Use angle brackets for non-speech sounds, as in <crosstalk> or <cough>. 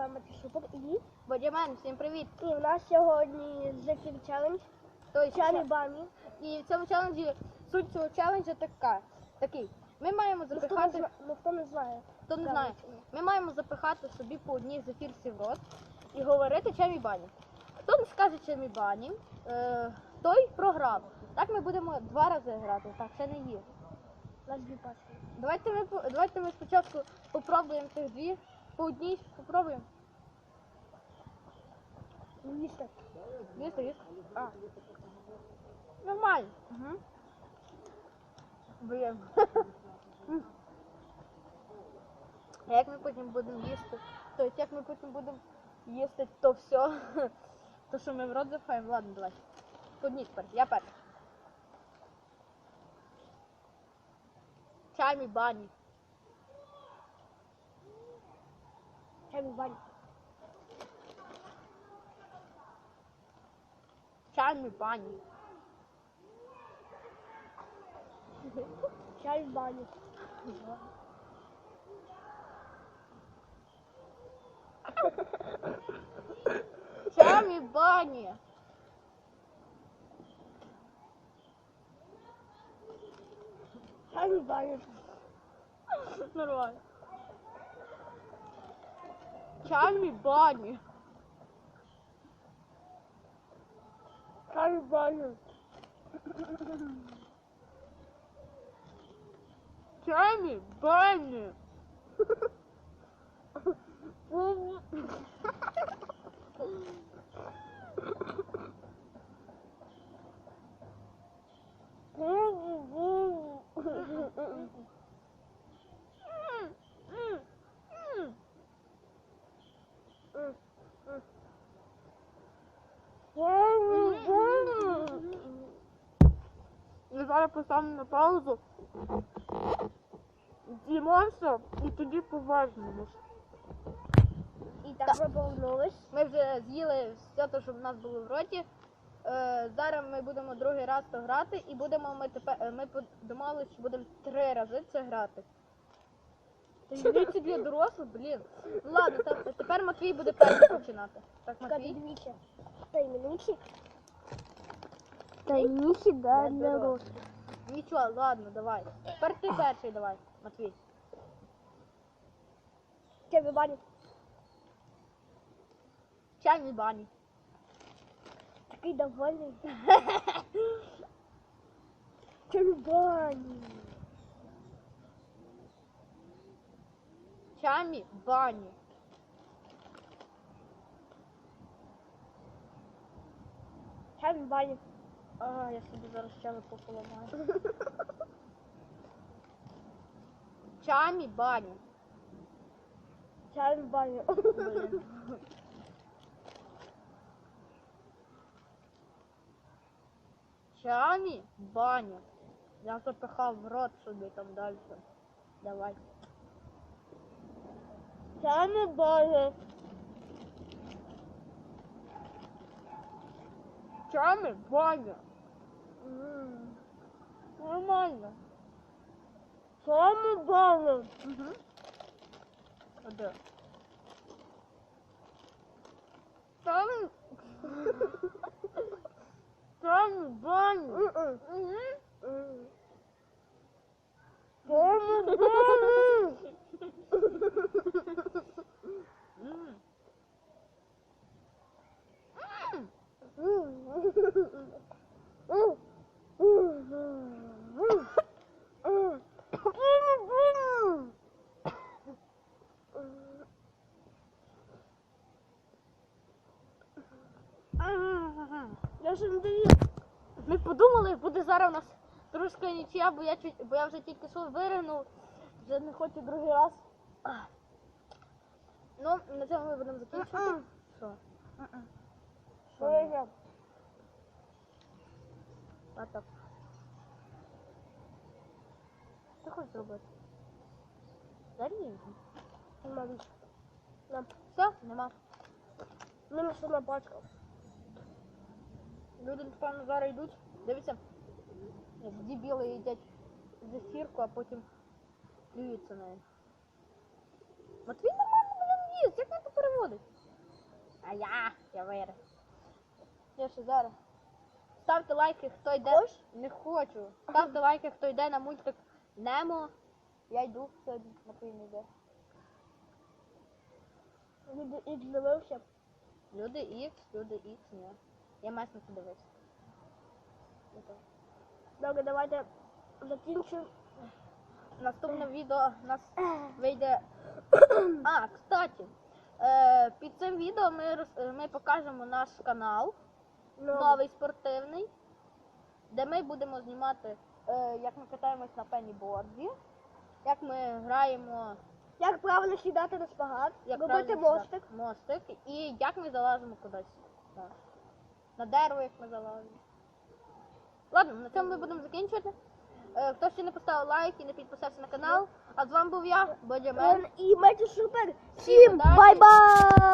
Семен, всім привіт! І в нас сьогодні зефір челендж. Той Чамі ча- бамі. І в цьому челенджі суть цього челенджа така. Такий. Ми маємо запихати, ну, хто не знає. хто не знає, ми маємо запихати собі по одній зефірці в рот і говорити чамі бані. Хто не скаже чамі бані, е, той програв. Так ми будемо два рази грати, так ще не є. У нас дві пачки. Давайте ми давайте ми спочатку попробуємо цих дві. По одній попробуємо. Їсти. Їсти, їсти. А. Нормально. Угу. Блін. А як ми потім будемо їсти? Тобто як ми потім будемо їсти то все, то що ми в рот запхаємо? Ладно, давай. Подніть тепер, я перший. Чамі бані. Чамі бамі. Чамі бані. Чамі бамі. Чамі бані. Чамі бамі. Нормально. Чамі бані. Чамі бамі. Чамі бані. Ми зараз поставимо на паузу. Дімонся і тоді повернемось. І так ми повернулись. Ми вже з'їли все те, що в нас було в роті. Е, зараз ми будемо другий раз то грати і будемо ми тепер. е, Ми домовилися, що будемо три рази це грати. Таємниці для дорослих, блін. Ну ладно, та- тепер Матвій буде перший починати. Так, Матвій. двічі. Таємничі. Таємничі, да, Для для дорослих. рослих. Нічого, ладно, давай. Тепер ти перший давай, Матвій. Чамі бамі. Чайні бані. Такий довольний. <laughs> Чамі бамі. Чамі бані. Чамі бамі. А, я собі зараз щелепу поламаю. <laughs> Чамі бані. Чамі бамі. Блін. Чамі бані. Я запихав в рот собі там далі. Давай. Чамі бамі. Чамі бані. М, Нормально. Чамі бамі. Угу. А де? Там. Там бані. Мгм. Угу. Чамі бамі. М. Я ж не даю. Ми подумали, буде зараз у нас трошки нічия, бо я бо я вже тільки що виригнув, вже не хочу другий раз. Ну, на цьому ми будемо закінчувати. Що? Що так. Що хочеш зробити? Зарій. Нема. Все, нема. Мінус одна пачка. Люди, напевно, зараз йдуть. Дивіться, як дебіли їдять зефірку, а потім плюються нею. Матвій нормально блін їсть, як він це переводить? А я, я виграв. Я ще зараз. Ставте лайки, хто йде. Хочеш? Не хочу. Ставте лайки, хто йде на мультик Немо. Я йду сьогодні, не йде. Люди ікс дивився. Люди Ікс, люди Ікс, ні. Я месно подивився. Ну. Добре, давайте закінчимо. Наступне відео у нас вийде. А, кстати, е, під цим відео ми, роз- ми покажемо наш канал, новий спортивний, де ми будемо знімати, е, як ми катаємось на пеніборді, як ми граємо, Як правильно сідати на шпагат, як робити мостик. мостик і як ми залазимо кудись. Так. На дерево, як ми залазимо. Ладно, на цьому ми будемо закінчувати. Е, хто ще не поставив лайк і не підписався на канал, а з вами був я, Бодя Мен. І меч супер. Всім Всім удачі. бай-бай!